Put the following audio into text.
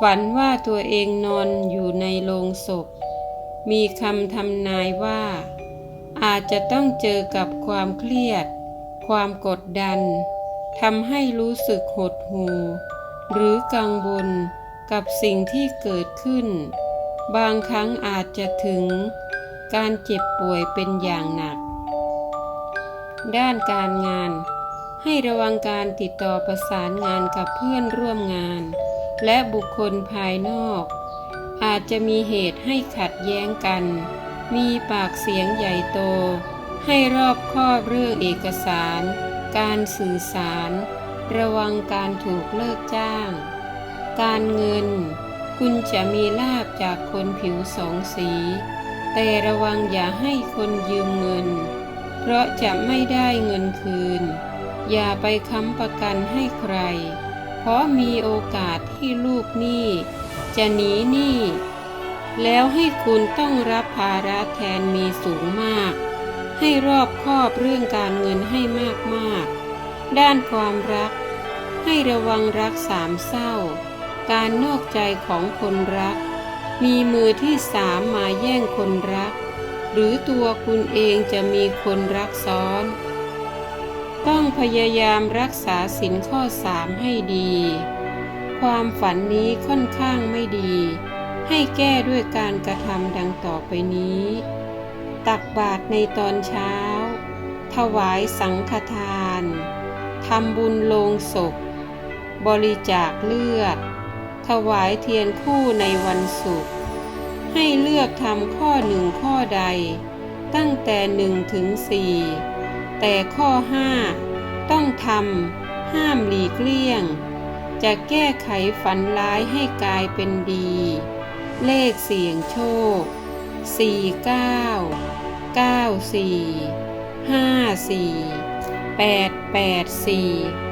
ฝันว่าตัวเองนอนอยู่ในโลงศพ มีคำทำนายว่า อาจจะต้องเจอกับความเครียด ความกดดันทำให้รู้สึกหดหู่หรือกังวลกับสิ่งที่เกิดขึ้น บางครั้งอาจจะถึงการเจ็บป่วยเป็นอย่างหนัก ด้านการงาน ให้ระวังการติดต่อประสานงานกับเพื่อนร่วมงาน และบุคคลภายนอก อาจจะมีเหตุให้ขัดแย้งกัน มีปากเสียงใหญ่โต ให้รอบคอบเรื่องเอกสาร การสื่อสาร ระวังการถูกเลิกจ้าง การเงิน คุณจะมีลาบจากคนผิวสองสี แต่ระวังอย่าให้คนยืมเงิน เพราะจะไม่ได้เงินคืน อย่าไปค้ำประกันให้ใคร เพราะมีโอกาสที่ลูกหนี้จะหนีหนี้แล้วให้คุณต้องรับภาระแทนมีสูงมาก ให้รอบคอบเรื่องการเงินให้มากๆ ด้านความรัก ให้ระวังรักสามเศร้า การนอกใจของคนรัก มีมือที่สามมาแย่งคนรัก หรือตัวคุณเองจะมีคนรักซ้อน ต้องพยายามรักษาสินข้อสามให้ดี ความฝันนี้ค่อนข้างไม่ดี ให้แก้ด้วยการกระทำดังต่อไปนี้ ตักบาตรในตอนเช้า ถวายสังฆทานทำบุญโลงศพ บริจาคเลือด ถวายเทียนคู่ในวันศุกร์ ให้เลือกทำข้อหนึ่งข้อใด ตั้งแต่หนึ่งถึงสี่ แต่ข้อห้าต้องทำห้ามหลีกเลี่ยง จะแก้ไขฝันร้ายให้กลายเป็นดี เลขเสี่ยงโชค 4 9 94 54 884